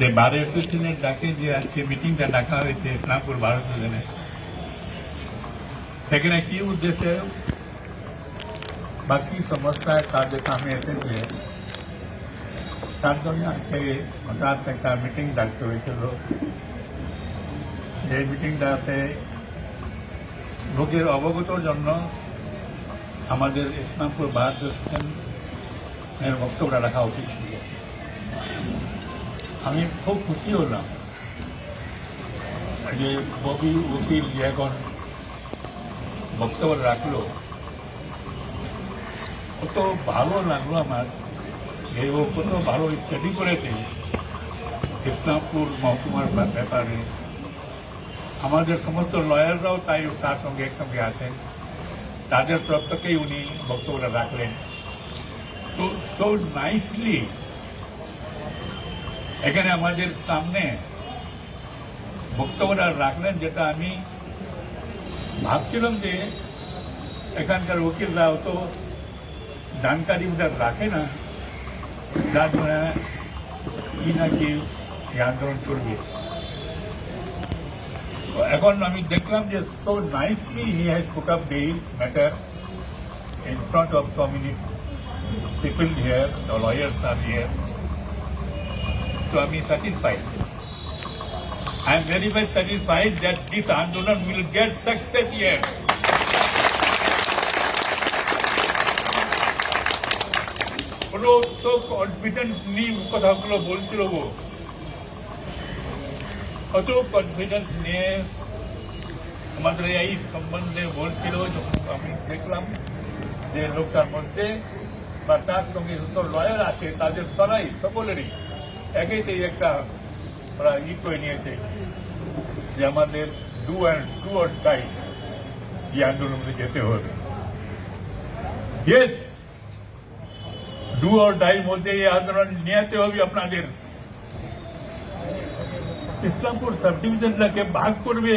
যে বার অ্যাসোসিয়েশনের ডাকে যে আজকে মিটিংটা ডাকা হয়েছে ইসলামপুর বার সেখানে কি উদ্দেশ্যে? বাকি সমস্যায় তাদের সামনে এসেছে, তার জন্য আজকে হঠাৎ একটা মিটিং ডাকতে হয়েছিল। এই মিটিংটাতে লোকের অবগতর জন্য আমাদের ইসলামপুর বার অ্যাসোসিয়েশনের বক্তব্য রাখা উচিত ছিল। আমি খুব খুশি হলাম যে ববি উকিল যে এখন বক্তব্য রাখল, কত ভালো লাগল আমার। যে ও কত ভালো স্টাডি করেছে। ইসলামপুর মহকুমার ব্যাপারে। আমাদের সমস্ত লয়াররাও তাই তার সঙ্গে একসঙ্গে আছেন তাদের তরফ থেকেই উনি বক্তব্যটা রাখলেন। তো সো নাইসলি এখানে আমাদের সামনে বক্তব্যটা রাখলেন যেটা আমি ভাবছিলাম যে এখানকার উকিলরা অত জানকারি ওদের রাখে না যার জন্য কি না কি এই আন্দোলন চলবে তো এখন আমি দেখলাম যে so nicely he has put up the matter in front of so many people here, the lawyers are. So I'm satisfied. I am very much satisfied that this Andolan will get success here. কোনো তো confidence নিয়ে কথাগুলো বলছিল গো কত confidence নিয়ে আমাদের এই সম্বন্ধে বলছিল যখন আমি দেখলাম যে লোকটার মধ্যে বা তার সঙ্গে যত লয়ার আছে তাদের সবাই সকলেরই একেতেই একটা ওরা ই করে নিয়েছে যে আমাদের do and do or die এই আন্দোলনে যেতে হবে ইয়েস ডু অর ডাই মধ্যে এই আন্দোলন নিয়েতে হবে আপনাদের ইসলামপুর সাব ডিভিশনটাকে ভাগ করবে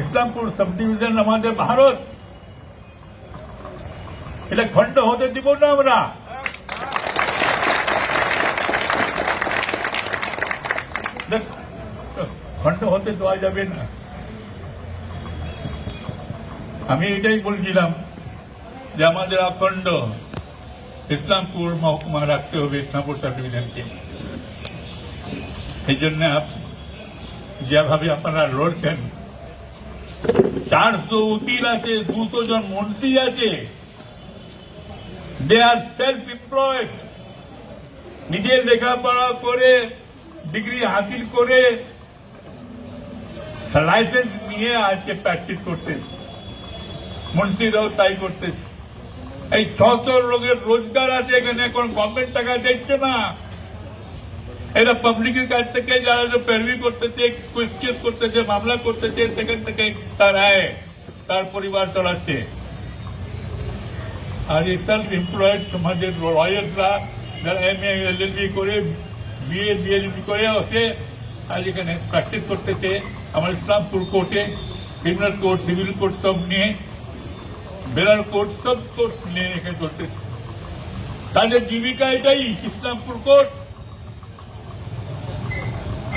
ইসলামপুর সাব ডিভিশন আমাদের ভারত এটা খণ্ড হতে দিব না আমরা খণ্ড হতে দেওয়া যাবে না। আমি এটাই বলছিলাম যে আমাদের অখণ্ড ইসলামপুর মহকুমা রাখতে হবে ইসলামপুর সাব ডিভিশনকে এই জন্য যেভাবে আপনারা লড়ছেন, চারশো উকিল আছে, দুশো জন মন্ত্রী আছে। দে আর সেলফ এমপ্লয়েড নিজের লেখাপড়া করে ডিগ্রি হাসিল করে লাইসেন্স নিয়ে আজকে প্র্যাকটিস করতেছে মন্ত্রীরাও তাই করতেছে এই ছশো লোকের রোজগার আছে এখানে কোন গভর্নমেন্ট টাকা দিচ্ছে না। এরা পাবলিকের কাছ থেকে যারা যে পেরবি করতেছে কেস করতেছে, মামলা করতেছে, সেখান থেকে তার আয়, তার পরিবার চালাচ্ছে। আর সেলফ এমপ্লয়েড সমাজের লয়াররা যারা এম এল এল বি করে বিএ বিএলবি করে, ওকে আজ এখানে প্র্যাকটিস করতেছে। আমার ইসলামপুর কোর্টে ক্রিমিনাল কোর্ট সিভিল কোর্ট সব নিয়ে বেলার কোর্ট সব কোর্ট নিয়ে এখানে চলতেছে তাদের জীবিকা এটাই ইসলামপুর কোর্ট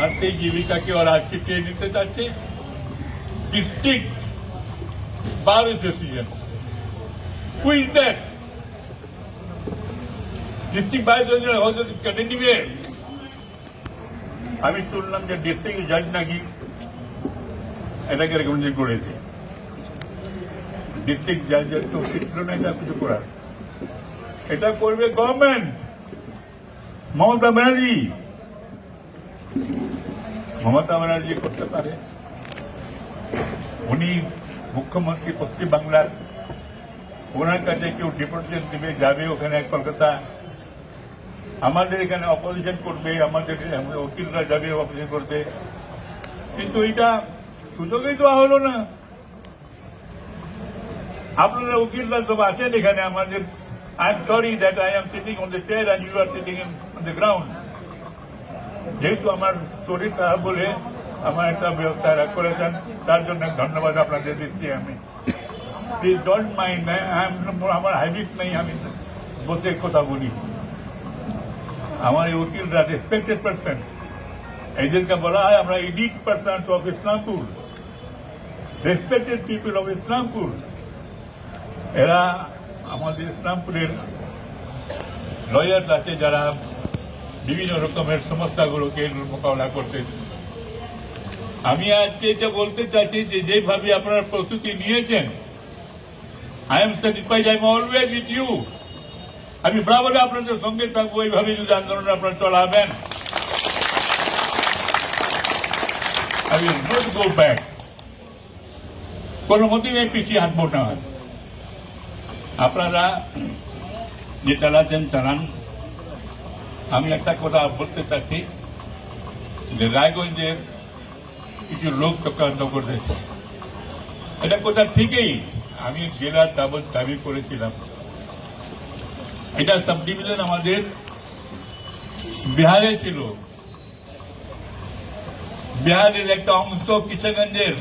আর সেই জীবিকাকে ওরা আজকে চেয়ে নিতে চাচ্ছে district bar association Who is that? District vice হয়তো কেটে নিবে আমি শুনলাম যে ডিস্ট্রিক্ট জাজ নাকি এটাকে রেকমেন্ডেড করেছে। ডিস্ট্রিক্ট জাজের তো ছিল না এটা কিছু করার। এটা করবে গভর্নমেন্ট মমতা ব্যানার্জি। মমতা ব্যানার্জি করতে পারে। উনি মুখ্যমন্ত্রী পশ্চিম বাংলার। ওনার কাছে কেউ ডিপুটেশন দিবে, যাবে ওখানে কলকাতা। আমাদের এখানে অপোজিশন করবে, আমাদের উকিলরা যাবে অপোজিশন করবে কিন্তু এটা সুযোগই দেওয়া হলো না। আপনারা উকিলরা সব আছেন এখানে আমাদের I am sorry that I am sitting on the chair and you are sitting on the ground যেহেতু আমার শরীর খারাপ বলে আমার একটা ব্যবস্থা করেছেন, তার জন্য ধন্যবাদ আপনাদের দিচ্ছি আমি। প্লিজ ডোন্ট মাইন্ড আমার হ্যাবিট নেই, আমি বসে কথা বলি। আমার এই উকিলরা রেসপেক্টেড পার্সন এদেরকে বলা হয় আমরা edit person of Islampur respected people of Islampur এরা আমাদের ইসলামপুরের লয়ার আছে, যারা বিভিন্ন রকমের সমস্যাগুলোকে মোকাবেলা করতে আমি আজকে এটা বলতে চাইছি যে, যেভাবে আপনারা প্রস্তুতি নিয়েছেন I am satisfied I am always with you আমি বরাবর আপনাদের সঙ্গে থাকব, এইভাবে যদি আন্দোলন আপনারা চলাবেন। I will not go back কোনো মতেই পিছিয়ে হাঁটবো না। আপনারা যে চালাচ্ছেন, চালান। আমি একটা কথা বলতে চাচ্ছি যে রায়গঞ্জের কিছু লোক চক্রান্ত করতেছে এটা কথা ঠিকই। আমি জেলার যাবৎ দাবি করেছিলাম। এটা সাব ডিভিশন আমাদের বিহারে ছিল। বিহারের একটা অংশ কিশনগঞ্জের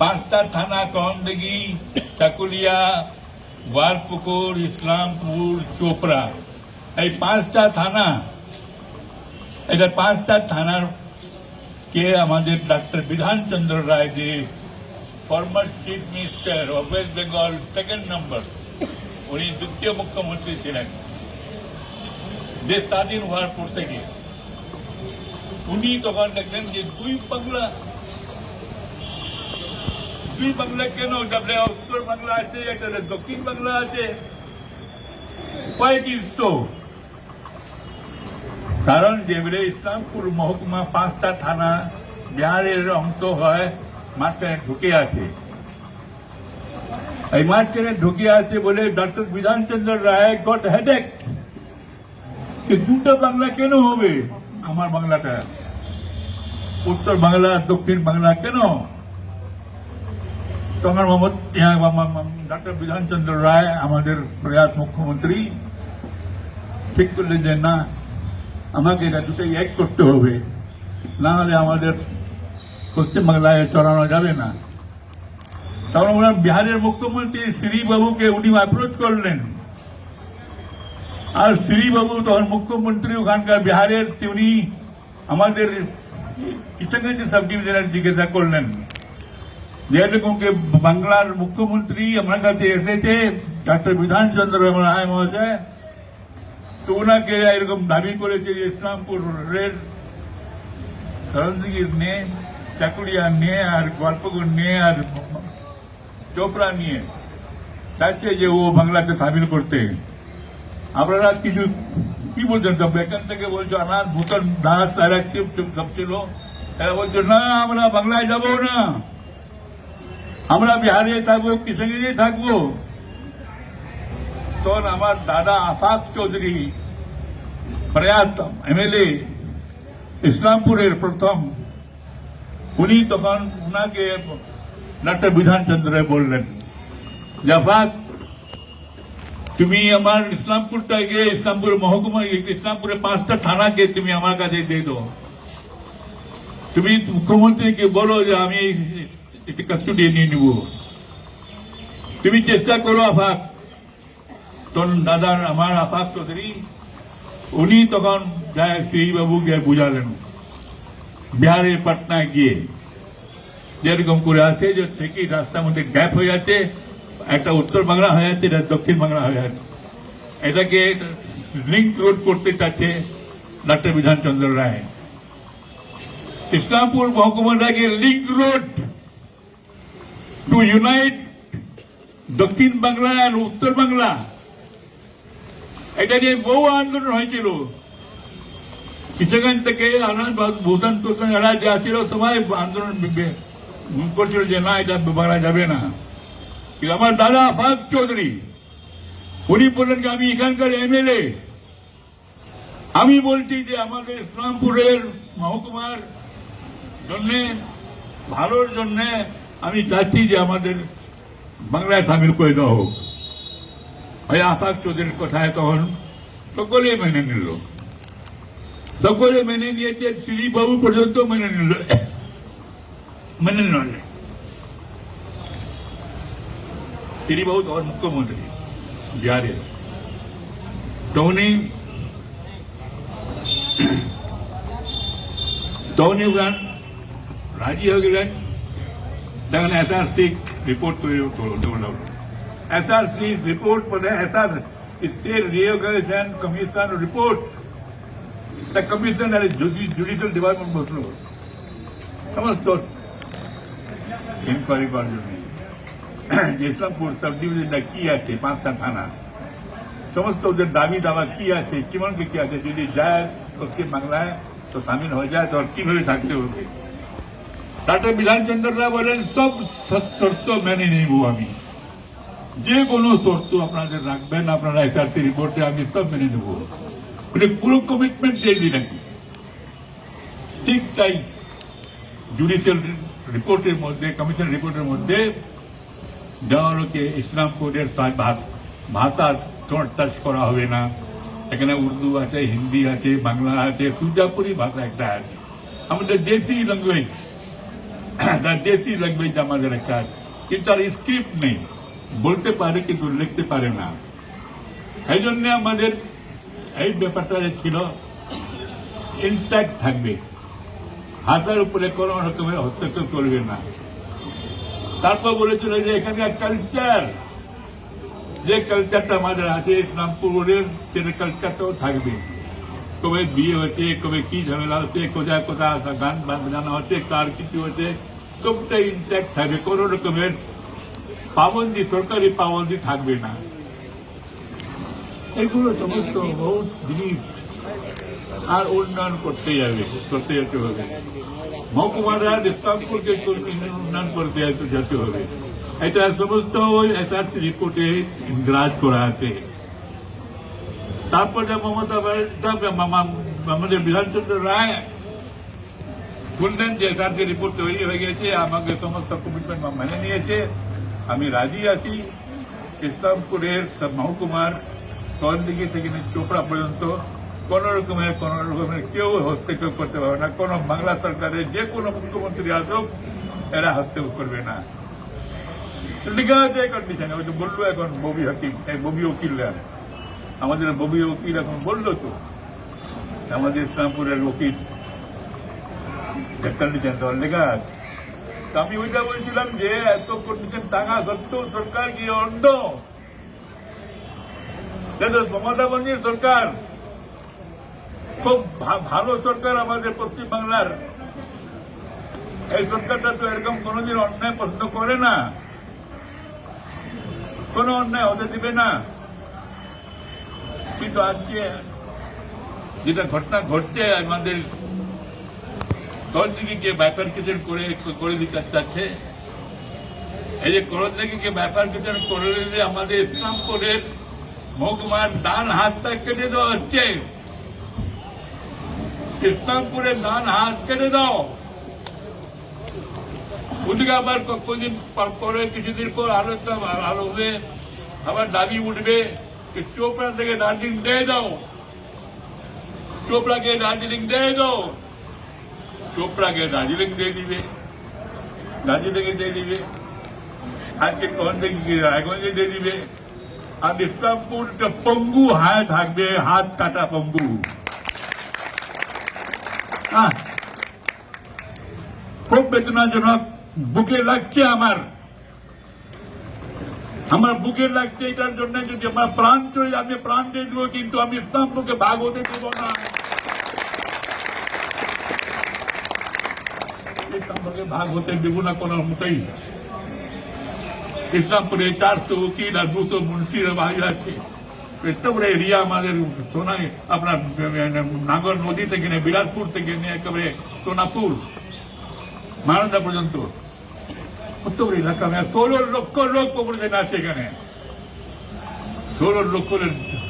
পাঁচটা থানা কন্দগি চাকুলিয়া, গোয়ালপুকুর, ইসলামপুর, চোপড়া। এই পাঁচটা থানা, এটা পাঁচটা থানার কে আমাদের ডাক্তার বিধানচন্দ্র রায় যে former chief minister of West Bengal second number উনি দ্বিতীয় মুখ্যমন্ত্রী ছিলেন। দেশ স্বাধীন হওয়ার পর থেকে। উনি তখন দেখলেন যে দুই বাংলা দুই বাংলা কেন? ডাবলে উত্তর বাংলা আছে, একটা দক্ষিণ বাংলা আছে। হোয়াইট ইজ তো কারণ যেগুলো ইসলামপুর মহকুমা পাঁচটা থানা, বিহারের অংশ হয় মাঝখানে ঢুকে আছে। এই মাঝখানে ঢুকে আছে বলে doctor Bidhanchandra Roy got headache দুটো বাংলা কেন হবে? আমার বাংলাটা। উত্তর বাংলা, দক্ষিণ বাংলা কেন? তখন মোহাম্মদ ডক্টর বিধানচন্দ্র রায়, আমাদের প্রয়াত মুখ্যমন্ত্রী। ঠিক করলেন যে, না, আমাকে এটা দুটোই এক করতে হবে। না হলে আমাদের পশ্চিমবাংলায় চড়ানো যাবে না। তখন ওনার বিহারের মুখ্যমন্ত্রী শ্রীবাবুকে উনি অ্যাপ্রোচ করলেন। আর শ্রীবাবু তখন মুখ্যমন্ত্রী, ওখানকার বিহারের উনি আমাদের কিষানগঞ্জ সাব জিজ্ঞাসা করলেন। যেরকমকে বাংলার মুখ্যমন্ত্রী আমার কাছে এসেছে ডাক্তার বিধানচন্দ্র রায় মহাশয় তো ওনাকে এরকম দাবি করেছে যে ইসলামপুরের সরঞ্জিগির নিয়ে চাকুরিয়া নিয়ে আর গল্পগুর নিয়ে আর চোপড়া নিয়ে চাইছে যে ও বাংলাকে সামিল করতে আপনারা কিছু কি বলছেন তবে এখান থেকে বলছো অনাথ ভূতন দাস তারা সব ছিল এরা বলছো না আমরা বাংলায় যাব না আমরা বিহারে থাকব কিষানগঞ্জে থাকব তখন আমার দাদা আফাক চৌধুরী প্রয়াত এমএলএ ইসলামপুরের প্রথম উনি তখন উনাকে ডক্টর বিধানচন্দ্র রায় বললেন জাফাক তুমি আমার ইসলামপুরটাকে ইসলামপুর মহকুমা ইসলামপুরের পাঁচটা থানাকে তুমি আমার কাছে দিয়ে দাও তুমি মুখ্যমন্ত্রীকে বলো যে আমি একটি কাস্টডি নিয়ে নিব তুমি চেষ্টা করো আফাক তখন দাদার আমার আফাক চৌধুরী উনি তখন যায় গিয়ে বুঝালেন বিহারে পাটনায় গিয়ে যেরকম করে আছে যে ঠিকই রাস্তার মধ্যে গ্যাপ হয়ে যাচ্ছে একটা উত্তর বাংলা হয়ে যাচ্ছে এটা দক্ষিণ বাংলা হয়ে যাচ্ছে এটাকে লিঙ্ক রোড করতে চাচ্ছে doctor Bidhanchandra Roy Islampur মহকুমাটাকে link road to unite Dakshin Bangla আর উত্তর বাংলা। এটা নিয়ে বহু আন্দোলন হয়েছিল। কিশোরগঞ্জ থেকে আনন্দ ভূষণ এরা যা ছিল সবাই আন্দোলন করছিল যে না, এটা বাংলা যাবে না। কিন্তু আমার দাদা আফাক চৌধুরী, উনি বললেন যে আমি এখানকার এমএলএ। আমি বলছি যে আমাদের ইসলামপুরের মহকুমার জন্য, ভালোর জন্য আমি চাচ্ছি যে আমাদের বাংলায় সামিল করে দেওয়া হোক ওই আফাক চৌধুরীর কথায় তখন সকলে মেনে নিল সকলে মেনে নিয়েছে শ্রীবাবু পর্যন্ত মেনে নিল মেনে নিল শ্রীবাবু তখন মুখ্যমন্ত্রী বিহারের তো উনি তখন ইমরান রাজি হয়ে গেলেন তখন এসআরসি রিপোর্ট তৈরি করল এসআরসি রিপোর্ট মানে SR state reorganisation commission report the commission R judicial department বসল সমস্ত ইনকোয়ারি করার জন্য যে ইসলামপুর সাব ডিভিশনটা কি আছে পাঁচটা থানা সমস্ত ওদের দাবি দাবা কি আছে কিমনকে কি আছে যদি যায় পশ্চিম বাংলায় তো সামিল হয়ে যায় তো আর কীভাবে থাকতে হবে ডাক্তার বিধানচন্দ্র রায় বলেন, সব শর্ত মেনে নেব আমি। যে কোনো শর্ত আপনাদের রাখবেন, আপনারা এসআরসি রিপোর্টে আমি সব মেনে নেব। পুরো কমিটমেন্ট দিয়ে দিলেন ঠিক তাই জুডিশিয়াল রিপোর্টের মধ্যে কমিশন রিপোর্টের মধ্যে দেওয়ানোকে ইসলামপুরের সা- ভা- ভাষার টাচ করা হবে না। এখানে উর্দু আছে, হিন্দি আছে, বাংলা আছে, সুজাপুরি ভাষা একটা আছে। আমাদের দেশি ল্যাঙ্গুয়েজ তার দেশি ল্যাঙ্গুয়েজ আমাদের একটা কিন্তু আর স্ক্রিপ্ট নেই। বলতে পারে, কিন্তু লিখতে পারে না। এই জন্য আমাদের এই ব্যাপারটা ছিল ইনট্যাক্ট থাকবে। ভাষার উপরে কোনো রকমের হস্তক্ষেপ করবে না। তারপর বলেছিল যে, এখানে কালচার যে কালচারটা আমাদের আছে, ইসলামপুরের, সেটা কালচারটাও থাকবে। কবে বিয়ে হচ্ছে কবে কি ঝামেলা হচ্ছে, কোথায় কোথায় গান বাজানো হচ্ছে, কার কিছু হচ্ছে, সবটা ইনট্যাক্ট থাকবে। কোন রকমের পাবন্দি, সরকারি পাবন্দি থাকবে না। এগুলো সমস্ত বহুত জিনিস আর উন্নয়ন করতে যাবে, করতে যেতে হবে। মহকুমারা ইসলামপুরকে উন্নয়ন করতে যেতে- হবে। এটা সমস্ত ওই এসআরসি রিপোর্টে ইন্দ্রাজ করা আছে। তারপরে মমতা আমাদের বিধানচন্দ্র রায় শুনলেন যে এসআরসি রিপোর্ট তৈরি হয়ে গেছে, আমাকে সমস্ত কমিটমেন্ট মেনে নিয়েছে। আমি রাজি আছি। ইসলামপুরের মহকুমার কলদিঘি থেকে চোপড়া পর্যন্ত কোন রকমের কোন রকমের কেউ হস্তক্ষেপ করতে পারবে না। কোন বাংলা সরকারের যে কোনো মুখ্যমন্ত্রী আসুক, এরা হস্তক্ষেপ করবে না। লিখা আছে কন্ডিশনে বলল এখন ববি হাকিম ববি উকিলরা আমাদের ববি উকিল এখন বলল তো, আমাদের ইসলামপুরের উকিল লেখা আছে। তো আমি ওইটা বলছিলাম যে, এত কন্ডিশন টাকা সত্ত্বেও সরকার কি অন্ধ? মমতা বন্দ্যোপাধ্যায়ের সরকার। খুব ভালো সরকার আমাদের পশ্চিম বাংলার। এই সরকারটা তো এরকম কোনোদিন অন্যায় পছন্দ করে না। কোনো অন্যায় হতে দিবে না। কিন্তু আজকে যেটা ঘটনা ঘটছে, আমাদের করণদিঘিকে বাইফার্কেশন করে করে দিতে চাচ্ছে। এই যে করণদিঘিকে বাইফার্কেশন করে দিলে আমাদের ইসলামপুরের মহকুমার ডান হাতটা কেটে দেওয়া হচ্ছে। ইসলামপুরের ডান হাত কেটে দাও। ওদিকে আবার কদিন পর- কিছুদিন পর একটা আরও হবে, আবার দাবি উঠবে। যে চোপড়া থেকে দার্জিলিং দিয়ে দাও চোপড়াকে দার্জিলিং দিয়ে দাও চোপড়াকে দার্জিলিং দিয়ে দিবে দার্জিলিংয়ে দিয়ে দিবে আজকে কখন থেকে রায়গঞ্জে দিয়ে দিবে আর ইসলামপুরটা পঙ্গু হায় থাকবে হাত কাটা পঙ্গু আহ, খুব বেদনাজনক বুকে লাগছে আমার আমার বুকে লাগছে এটার জন্য যদি আমার প্রাণ চলে যায়, আমি প্রাণ দিয়ে দেবো কিন্তু আমি ইসলামপুরকে ভাগ হতে দেবো না ইসলামপুরকে ভাগ হতে দেবো না কোনো মতেই ইসলামপুরে চারশো উকিল আর দুশো মুন্সির ভাই আছে এত বড় এরিয়া আমাদের সোনাই আপনার নাগর নদী থেকে নিয়ে বিরাটপুর থেকে নিয়ে একেবারে সোনাপুর মানন্দা পর্যন্ত কত বড় এলাকা মেয়ে ষোলো লক্ষ লোক পপুলেশন আছে এখানে ষোলো লক্ষ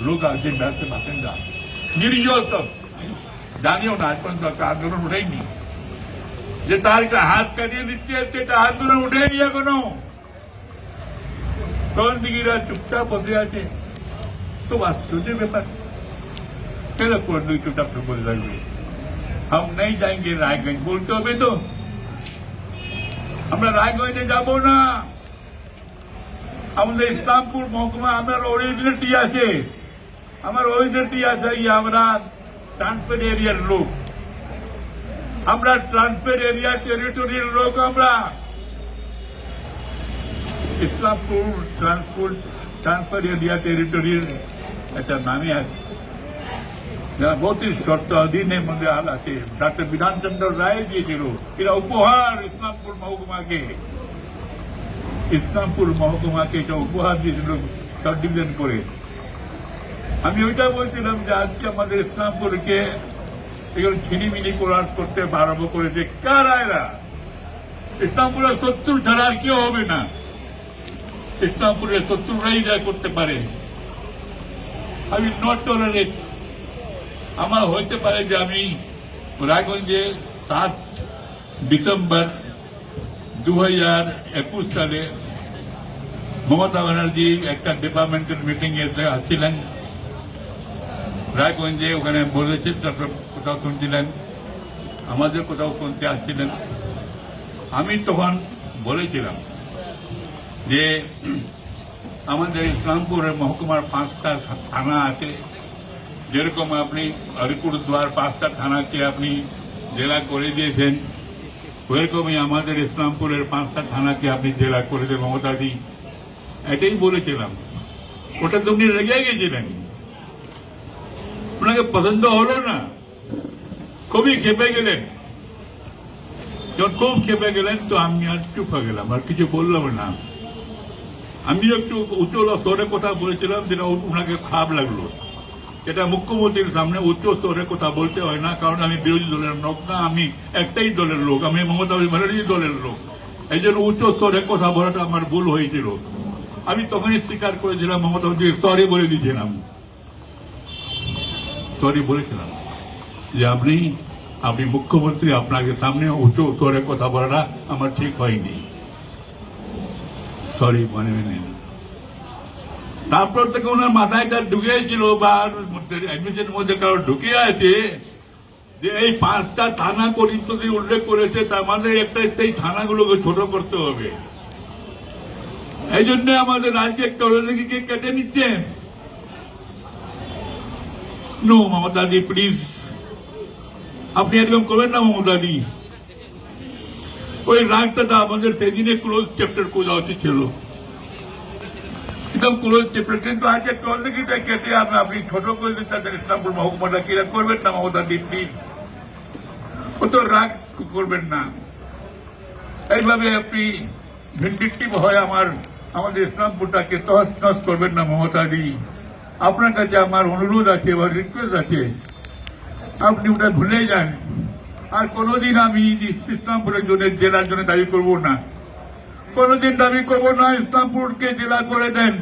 লোক আছে ব্যস্ত বাসিন্দা নিরীহ সব জানিও না আজ পর্যন্ত একটা আন্দোলন উঠেনি যে তার একটা হাত কাটিয়ে দিচ্ছে সেটা আন্দোলন উঠেনি এখনো তখন দিদিরা চুপচাপ বসে আছে তো আশ্চর্যের ব্যাপার কেন করবে চুপচাপ তো বলে থাকবে हम नहीं जाएंगे रायगंज बोलते হবে তো আমরা রায়গঞ্জে যাব না। আমাদের ইসলামপুর মহকুমা আমার অরিজিনালিটি আছে। আমার অরিজিনালিটি আছে আমরা ট্রান্সফার এরিয়ার লোক। আমরা ট্রান্সফার এরিয়া টেরিটরির লোক আমরা। ইসলামপুর ট্রান্সপোর্ট ট্রান্সফার এরিয়া টেরিটরির একটা নামে আছে। যারা বত্রিশ শর্ত অধীনের মধ্যে আল আছে। ডাক্তার বিধানচন্দ্র রায় দিয়েছিল, এরা উপহার ইসলামপুর মহকুমাকে। ইসলামপুর মহকুমাকে এটা উপহার দিয়েছিল সাব ডিভিশন করে। আমি ওইটা বলছিলাম যে, আজকে আমাদের ইসলামপুরকে এগুলো ছিনিমিনি করার করতে আরম্ভ করেছে। কারা এরা? ইসলামপুরের শত্রু ছাড়া আর কেউ হবে না। ইসলামপুরের শত্রুরাই যা করতে পারে। আমি নট টলারেট আমার হইতে পারে যে আমি রায়গঞ্জে সাত ডিসেম্বর দু হাজার একুশ সালে মমতা ব্যানার্জি একটা ডিপার্টমেন্টের মিটিং এ আসছিলেন। রায়গঞ্জে ওখানে বলেছেন, তারপর কোথাও শুনছিলেন, আমাদের কোথাও শুনতে আসছিলেন। আমি তখন বলেছিলাম যে আমাদের ইসলামপুরের মহকুমার পাঁচটা থানা আছে। যেরকম আপনি আলিপুরদুয়ার পাঁচটা থানাকে আপনি জেলা করে দিয়েছেন ওইরকমই আমাদের ইসলামপুরের পাঁচটা থানাকে আপনি জেলা করে দেন মমতাদি এটাই বলেছিলাম। ওটা তো উনি রেগে গেছিলেন। ওনাকে পছন্দ হলো না। খুবই খেপে গেলেন। যখন খুব খেপে গেলেন, তো আমি আর চুপ হয়ে গেলাম, আর কিছু বললাম না। আমি একটু উচ্চ স্তরে কথা বলেছিলাম যেটা ওনাকে খারাপ লাগল। এটা মুখ্যমন্ত্রীর সামনে উচ্চ স্তরে কথা বলতে হয় না, কারণ আমি বিরোধী দলের লোক না, আমি একটাই দলের লোক, আমি মমতা ব্যানার্জি দলের লোক। এই জন্য উচ্চ স্তরে কথা বলাটা আমার ভুল হয়েছিল। আমি তখনই স্বীকার করেছিলাম, মমতা ব্যানার্জি সরি বলে দিয়েছিলাম। সরি বলেছিলাম যে আপনি আপনি মুখ্যমন্ত্রী, আপনাকে সামনে উচ্চ স্তরে কথা বলাটা আমার ঠিক হয়নি। সরি মনে নেন তারপর থেকে ওনার মাথায়টা ঢুকেছিল বা অ্যাডমিশনের মধ্যে কারও ঢুকে আছে, যে এই পাঁচটা থানা পরিস্থিতি উল্লেখ করেছে, তার মানে একটা এই থানাগুলোকে ছোট করতে হবে। এই জন্য আমাদের রাজ্যের টলনিকে কেটে নিচ্ছেন? নো মমতাদি প্লিজ আপনি এরকম করবেন না মমতাদি ওই রাগটা আমাদের সেদিনে ক্লোজ চ্যাপ্টার খোঁজা উচিত ছিল। একদম ক্লোজ চ্যাপ্টার কিন্তু আজকে টলনিকিটা কেটে আপনি আপনি ছোট করে দিতে ইসলামপুর মহকুমাটা কিরা করবেন? না মমতাদি প্লিজ ও তো রাগ করবেন না। এইভাবে আপনি ভিন্ডিকটিভ হয় আমার, আমাদের ইসলামপুরটাকে তহস নস করবেন না মমতাদি আপনার কাছে আমার অনুরোধ আছে বা রিকোয়েস্ট আছে। আপনি ওটা ভুলে যান। আর কোনোদিন আমি ইসলামপুরের জন্য, জেলার জন্য দাবি করব না। কোনোদিন দাবি করব না, ইসলামপুরকে জেলা করে দেন।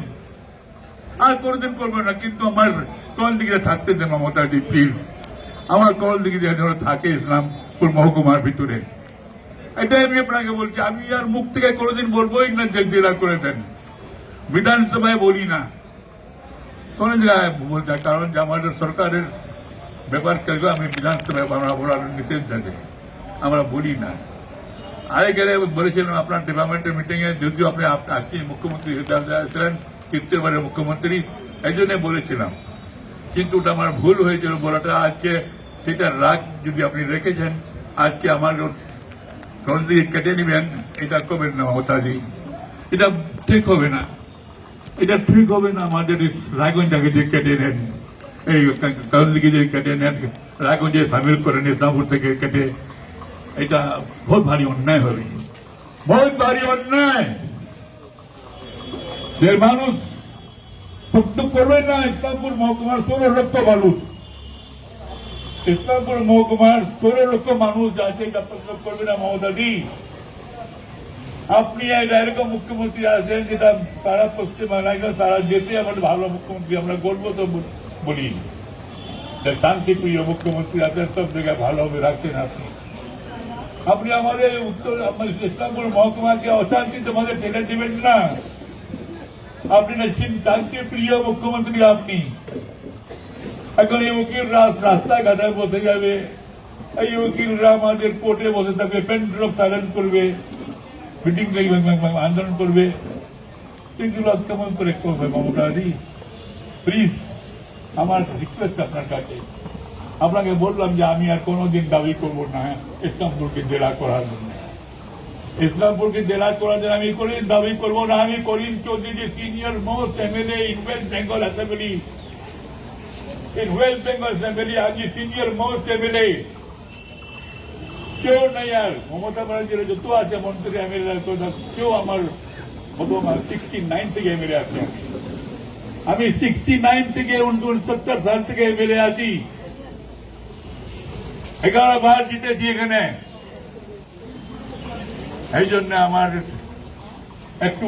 আর কোনোদিন করব না, কিন্তু আমার কল দিকে থাকতে দেন মমতাদি প্লিজ আমার কল দিকে যেন থাকে ইসলামপুর মহকুমার ভিতরে। এটাই আমি আপনাকে বলছি, আমি আর মুখ থেকে কোনোদিন বলবোই না যে জেলা করে দেন। বিধানসভায় বলি না। কোন জায়গায় বলতে কারণ যে আমাদের সরকারের ব্যাপার করবে আমি বিধানসভায় আমরা বলার নিষেধ থাকে আমরা বলি না। আরে গেলে বলেছিলাম, আপনার ডিপার্টমেন্টের মিটিং এ যদিও আপনি আজকে মুখ্যমন্ত্রী ছিলেন তৃতীয়বারের মুখ্যমন্ত্রী, এই জন্য বলেছিলাম। কিন্তু ওটা আমার ভুল হয়েছিল বলাটা, আজকে সেটা রাগ যদি আপনি রেখেছেন, আজকে আমার কোন দিকে কেটে নেবেন, এটা করবেন না মমতাজি এটা ঠিক হবে না। এটা ঠিক হবে না, আমাদের রায়গঞ্জটাকে যে কেটে নেন, এই কারণ দিকে যে কেটে নেন, রায়গঞ্জে সামিল করেন ইসলামপুর থেকে কেটে এটা বহুত ভারী অন্যায় হবে বহুত ভারী অন্যায়। মানুষ প্রত্যেক করবে না, ইসলামপুর মহকুমার ষোলো লক্ষ মানুষ। ইসলামপুর মহকুমার ষোলো লক্ষ মানুষ আছে এটা প্রত্যেক করবে না মমতাদি আপনি এরকম মুখ্যমন্ত্রী আছেন যেটা সারা পশ্চিমবাংলায় সারা দেশে আমাদের ভালো মুখ্যমন্ত্রী, আমরা গর্ব তো বলি। শান্তিপ্রিয় মুখ্যমন্ত্রী আছেন সব জায়গায় ভালোভাবে রাখছেন আপনি। আপনি আমাদের উত্তর ইসলামপুর মহকুমাকে অশান্তিতে আমাদের ঠেলে দেবেন না। আপনি না শান্তি প্রিয় মুখ্যমন্ত্রী আপনি। এখন এই উকিলরা রাস্তাঘাটে বসে যাবে। এই উকিলরা আমাদের কোর্টে বসে থাকবে পেন্ট্রোল সাইলেন্ট করবে। মিটিং আন্দোলন করবে। সেগুলো কেমন করে করবে মমতাদি প্লিজ আমার রিকোয়েস্ট আপনার কাছে। আপনাকে বললাম যে আমি আর কোনোদিন দাবি করব না ইসলামপুরকে জেলা করার জন্য। ইসলামপুরকে জেলা করার জন্য আমি কোনোদিন দাবি করব না। আমি Karim Chowdhury senior most MLA in West Bengal assembly in West Bengal assembly আজি সিনিয়র মোস্ট এমএলএ কেউ নেই আর। মমতা ব্যানার্জির যত আছে মন্ত্রী এমএলএ কেউ আমার মতো সিক্সটি নাইন থেকে এমএলএ আছে আমি। আমি সিক্সটি নাইন থেকে উনসত্তর সাল থেকে এমএলএ আছি। এগারো বার জিতেছি এখানে। এই জন্য আমার একটু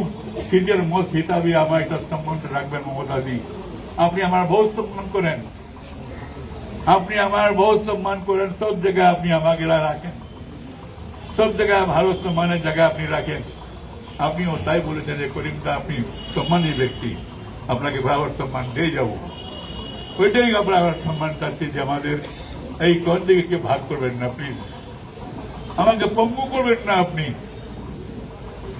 সিনিয়র মোস্ট হিসাবে আমার একটা সম্মান রাখবেন মমতাদি আপনি আমার বহুত সম্মান করেন। আপনি আমার বহুত সম্মান করেন, সব জায়গায় আপনি আমাকে রাখেন। সব জায়গায় ভারত সম্মানের জায়গায় আপনি রাখেন। আপনিও তাই বলেছেন যে করিমদা আপনি সম্মানী ব্যক্তি। আপনাকে ভাবার সম্মান দিয়ে যাব। ওইটাই আমার সম্মান চাচ্ছি যে আমাদের এই কোন দিকে ভাগ করবেন না প্লিজ আমাকে পঙ্গু করবেন না আপনি।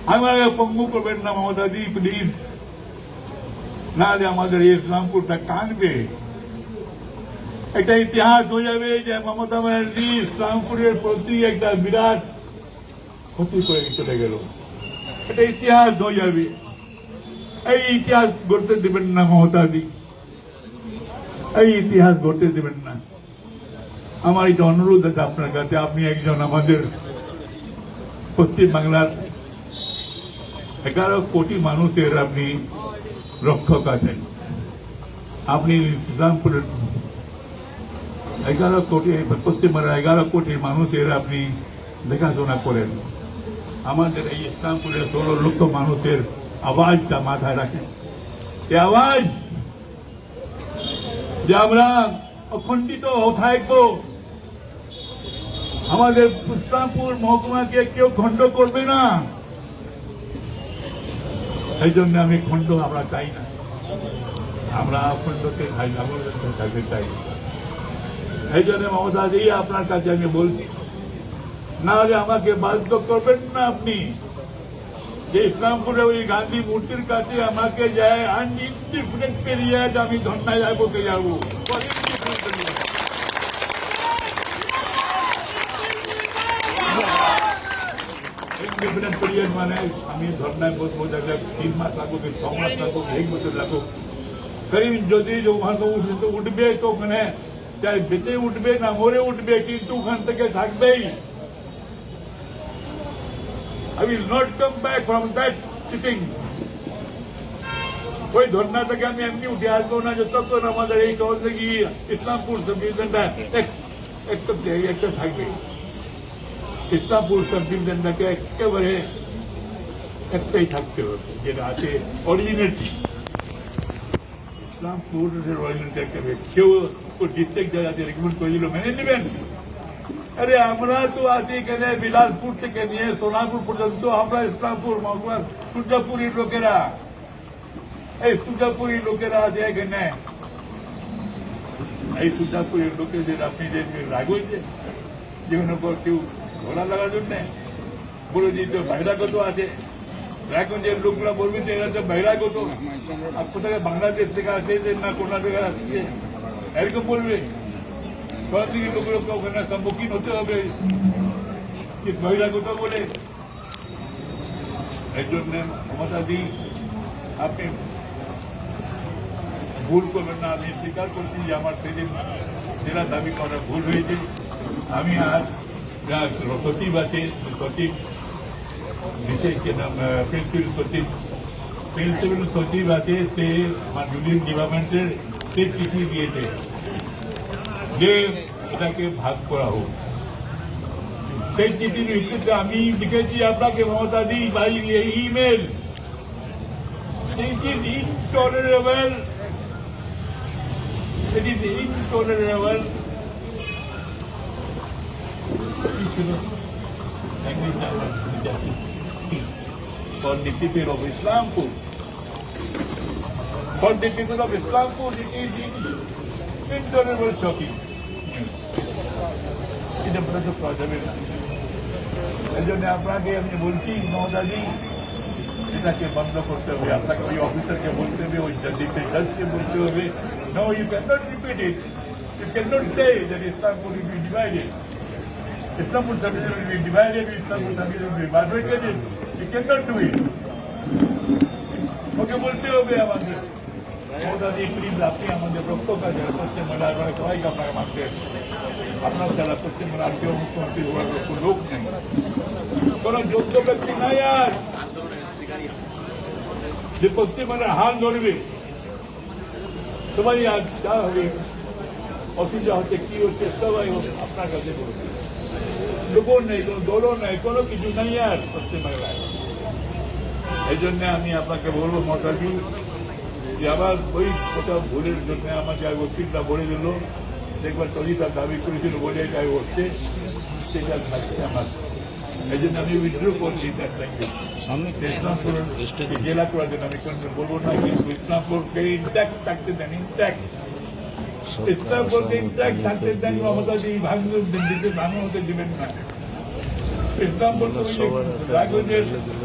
আমাকে পঙ্গু করবেন না মমতাদি প্লিজ নাহলে আমাদের ইসলামপুরটা কাঁদবে। একটা ইতিহাস হয়ে যাবে যে মমতা ব্যানার্জি ইসলামপুরের প্রতি একটা বিরাট ক্ষতি করে চলে গেল। এটা ইতিহাস হয়ে যাবে। এই ইতিহাস গড়তে দেবেন না মমতাদি এই ইতিহাস গড়তে দেবেন না। আমার এটা অনুরোধ আছে আপনার কাছে। আপনি একজন আমাদের পশ্চিম বাংলার এগারো কোটি মানুষের আপনি রক্ষক আছেন। আপনি ইসলামপুরের এগারো কোটি পশ্চিমবঙ্গের এগারো কোটি মানুষের আপনি দেখাশোনা করেন। আমাদের এই ইসলামপুরের ষোলো লক্ষ মানুষের আওয়াজটা মাথায় রাখেন। এই আওয়াজ যে আমরা অখণ্ডিত থাকব আমাদের ইসলামপুর মহকুমাকে কেউ খণ্ড করবে না। এই জন্য আমি খণ্ড আমরা চাই না। আমরা খণ্ডকে চাই না থাকতে চাই এই জন্য মমতা দিয়ে আপনার কাছে আমি বলছি, না হলে আমাকে বাধ্য করবেন না আপনি। যে ইসলামপুরে ওই গান্ধী মূর্তির কাছে আমাকে যায় আমি ধর্নায় যাব, কে যাব? ইনডিফারেন্ট পিরিয়ড মানে আমি ধর্নায় বসবো যাতে তিন মাস লাগুক ছ মাস লাগুক এক বছর লাগুক করিম যদি ওখান থেকে উঠবে তো ওখানে চাই বেঁচে উঠবে না মরে উঠবে কিন্তু ওখান থেকে থাকবেই I will not come back from that sitting. ওই ধর্না থেকে আমি এমনি উঠে আসব না যতক্ষণ আমাদের এই দল থেকে ইসলামপুর সংবিধানটা একটা একটা থাকবে ইসলামপুর সংবিধানটাকে একেবারে একটাই থাকতে হবে যেটা আছে অরিজিনালিটি ইসলামপুর অরিজিনালিটি একটা কেউ ডিস্ট্রিক্ট জায়গাতে রেকমেন্ড করে দিল মেনে নেবেন আরে আমরা তো আছি এখানে বিলাসপুর থেকে নিয়ে সোনাপুর পর্যন্ত আমরা ইসলামপুর মহকুমার সূর্যাপুরীর লোকেরা এই সূর্যাপুরীর লোকেরা আছে এখানে এই সূর্যাপুরীর লোকেদের আপনি যে রাগ হয়েছে যেখানে উপর কেউ ঘোরা লাগার জন্য বলে যে তো বহিরাগত আছে এখন যে লোকরা বলবে যে এরা তো বহিরাগত আর কোথায় বাংলাদেশ থেকে আসে না কর্ণাটকা আসছে? এরকম বলবে। দিকে লোকগুলোকে ওখানে সম্মুখীন হতে হবে। যে বহিরাগত বলে। এই জন্য মমতা দি আপনি ভুল করবেন না। আমি স্বীকার করছি যে আমার সেদিন জেলা দাবি করা ভুল হয়েছে। আমি আর যা সচিব আছে, সচিব বিশেষ প্রিন্সিপাল সচিব প্রিন্সিপাল সচিব আছে সে আমার ইউনিয়ন ডিপার্টমেন্টের সে চিঠি দিয়েছে যে এটাকে ভাগ করা হোক সেই চিঠির ভিত্তিতে আমি লিখেছি আপনাকে মমতা দি বাই এই email is intolerable. It is intolerable. Language number for the people of Islampur. For the people of Islampur, it is intolerable shocking news. এটা বলে পাওয়া যাবে না এই জন্য আপনাকে আমি বলছি মমতাজি এটাকে বন্ধ করতে হবে আপনাকে ওই অফিসারকে বলতে হবে ওই জলদিতে জজকে বলতে হবে no you can not repeat it You cannot say that Istanbul will be divided. Istanbul Service will be divided, Istanbul Service will be bifurcated. Cannot do it. Okay বলতে হবে আমাদের। ওটাদি প্লিজ আপনি আমাদের পশ্চিমবাংলা আপনারা মানতে আপনার যারা পশ্চিমবাংলা কোনো লোক নেই। যোগ্য ব্যক্তি নাই আর। যে পশ্চিমবাংলার হাল ধরবে। সবাই আজ যা হবে, অসুবিধা হচ্ছে কি হচ্ছে, সবাই আপনার কাছে বলবে। লোকও নেই, কোনো দলও নেই, কোনো কিছু নেই আর পশ্চিমবাংলায় এই জন্য আমি আপনাকে বলব মতাজি যে আবার ওই কোথাও ভুলের জন্য আমাকে আর চিন্তা বলে দিল। একবার তরিতা দাবি করেছিল বলে এটাই হচ্ছে সেটা থাকছে আমার। এই জন্য আমি উইথড্র করছি ইসলামপুর জেলা করে দেন আমি কোনো বলব না কিন্তু ইসলামপুরকে ইন্ট্যাক্ট থাকতে দেন ইন্ট্যাক্ট ইসলামপুরকে ইন্ট্যাক্ট থাকতে দেন মমতাজি ভাঙতে দিবেন না। ইসলামপুর তো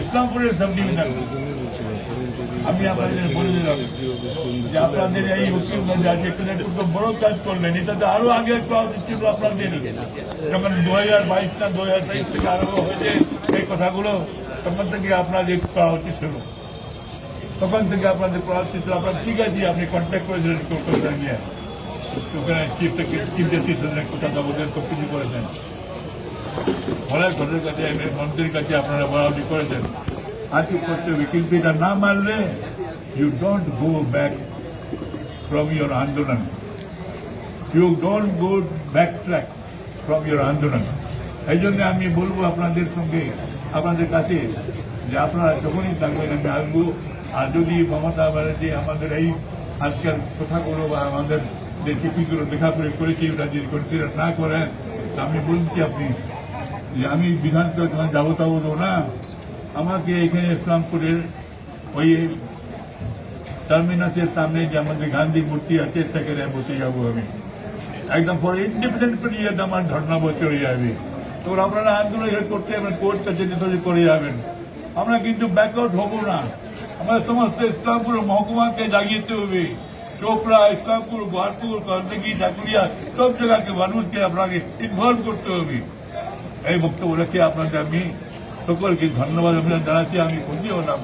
ইসলামপুরের সাব ডিভিশন আমি আপনাদের বলে দিলাম যে আপনাদের এই উকিল আছে এখানে একটু বড় কাজ করলেন এটাতে আরও আগে উচিত ছিল আপনাদের যখন দু হাজার বাইশ না দু হাজার তেইশ থেকে আরম্ভ হয়েছে এই কথাগুলো তখন থেকে আপনাদের করা উচিত ছিল। তখন থেকে আপনাদের করা উচিত ছিল আপনার ঠিক আছে আপনি কন্ট্যাক্ট করেছিলেন কলকাতা নিয়ে। ওখানে চিফ চিফ জাস্টিস কথা বলেন সব কিছু করেছেন। অনেক ঘরের কাছে মন্ত্রীর কাছে আপনারা করেছেন। আজকে না মানলে you don't go back from আন্দোলন। You don't go back track from আন্দোলন। এই জন্য আমি বলব আপনাদের সঙ্গে, আপনাদের কাছে, যে আপনারা যখনই থাকবেন, আমি আসব। আর যদি মমতা ব্যানার্জি আমাদের এই আজকের কথাগুলো বা আমাদের যে করে করেছি, ওটা যদি কনসিডার না করেন আমি বলছি আপনি যে আমি বিধানসভা যাব তাবো তো না। আমাকে এখানে ইসলামপুরের ওই টার্মিনাসের সামনে যে আমাদের গান্ধী মূর্তি আছে, সেখানে বসে যাব আমি। একদম পরে ইন্ডিপেন্ডেন্ট করে পিরিয়ড আমার ধর্ণা বসে হয়ে যাবে। তো আপনারা আন্দোলন করতে যাবেন কোর্ট ধরে করে যাবেন। আমরা কিন্তু ব্যাকআউট হব না। আমাদের সমস্ত ইসলামপুর মহকুমাকে জাগিয়েতে হবে চোপড়া, ইসলামপুর, গোয়ালপুর কর্ণগি ঢাকুরিয়া, সব জায়গাকে মানুষকে আপনাকে ইনভলভ করতে হবে। এই বক্তব্য রেখে আপনাদের আমি সকলকে ধন্যবাদ অভিনন্দন জানাচ্ছি। আমি খুশি হলাম।